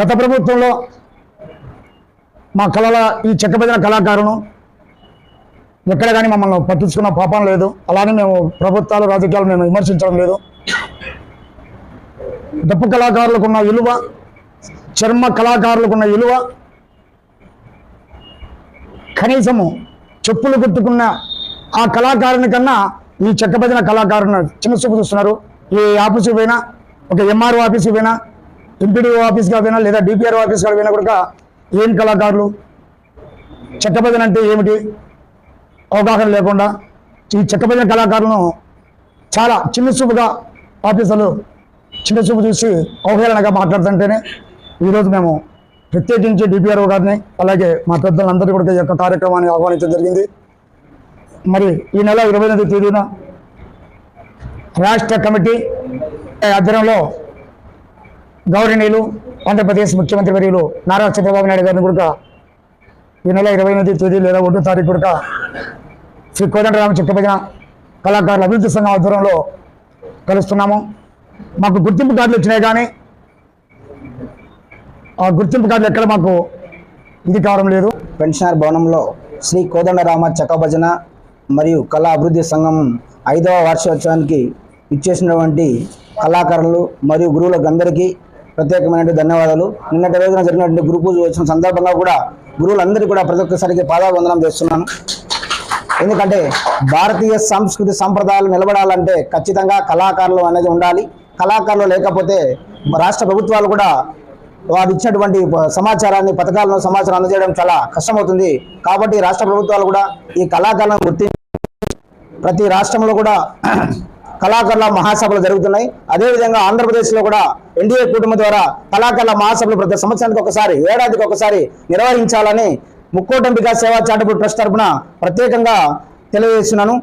గత ప్రభుత్వంలో మా కళల ఈ చెక్కబెదిన కళాకారును ఎక్కడ కానీ మమ్మల్ని పట్టించుకున్న పాపం లేదు. అలానే మేము ప్రభుత్వాలు రాజకీయాలు మేము విమర్శించడం లేదు. డప్పు కళాకారులకు ఉన్న విలువ చర్మ కళాకారులకు ఉన్న విలువ కనీసము చెప్పులు కుట్టుకున్న ఆ కళాకారుని కన్నా ఈ చెక్కబదిన కళాకారుని చిన్న చూపు చూస్తున్నారు. ఏ ఆఫీసుకి పోయినా ఒక ఎంఆర్ఓ ఆఫీస్కి పోయినా ఎంపీడీఓ ఆఫీస్కి కాకపోయినా లేదా డిపిఆర్ ఆఫీస్కి కాకపోయినా కూడా ఏం కళాకారులు? చెక్కబదిన అంటే ఏమిటి? అవగాహన లేకుండా ఈ చెక్కబదిన కళాకారులను చాలా చిన్న చూపుగా ఆఫీసర్లు చిన్న చూపు చూసి అవహేళనగా మాట్లాడుతుంటేనే ఈరోజు మేము ప్రత్యేకించి డిపిఆర్ఓ గారిని అలాగే మా పెద్దలందరూ కూడా ఈ యొక్క కార్యక్రమాన్ని ఆహ్వానించడం జరిగింది. మరి ఈ నెల ఇరవై ఎనిమిది తేదీన రాష్ట్ర కమిటీ ఆధ్వర్యంలో గౌరవనీయులు ఆంధ్రప్రదేశ్ ముఖ్యమంత్రి వర్యులు నారా చంద్రబాబు నాయుడు గారిని కూడా ఈ నెల ఇరవై ఎనిమిది తేదీ లేదా ఒకటో తారీఖు కూడా శ్రీ కోదండరామ చిక్కపదిన కళాకారుల అభివృద్ధి సంఘం ఆధ్వర్యంలో కలుస్తున్నాము. మాకు గుర్తింపు కార్డులు వచ్చినాయి కానీ ఆ గుర్తింపు కార్డులు ఎక్కడ మాకు ఇది కావడం లేదు. పెన్షనర్ భవనంలో శ్రీ కోదండరామ చక్కభజన మరియు కళా అభివృద్ధి సంఘం ఐదవ వార్షికోత్సవానికి ఇచ్చేసినటువంటి కళాకారులు మరియు గురువులకు అందరికీ ప్రత్యేకమైనటువంటి ధన్యవాదాలు. నిన్నటి రోజున జరిగినటువంటి గురు పూజ వచ్చిన సందర్భంగా కూడా గురువులందరికీ కూడా ప్రతి ఒక్కసారికి పాదావందనం చేస్తున్నాను. ఎందుకంటే భారతీయ సంస్కృతి సంప్రదాయాలు నిలబడాలంటే ఖచ్చితంగా కళాకారులు అనేది ఉండాలి. కళాకారులు లేకపోతే రాష్ట్ర ప్రభుత్వాలు కూడా వారు ఇచ్చినటువంటి సమాచారాన్ని పథకాలను సమాచారం అందజేయడం చాలా కష్టమవుతుంది. కాబట్టి రాష్ట్ర ప్రభుత్వాలు కూడా ఈ కళాకారులను గుర్తించి ప్రతి రాష్ట్రంలో కూడా కళాకారుల మహాసభలు జరుగుతున్నాయి. అదేవిధంగా ఆంధ్రప్రదేశ్లో కూడా ఎన్డీఏ కూటమి ద్వారా కళాకారుల మహాసభలు ప్రతి సంవత్సరానికి ఒకసారి ఏడాదికి ఒకసారి నిర్వహించాలని ముక్కోటంబిక సేవా చారిటబుల్ ట్రస్ట్ తరఫున ప్రత్యేకంగా తెలియజేస్తున్నాను.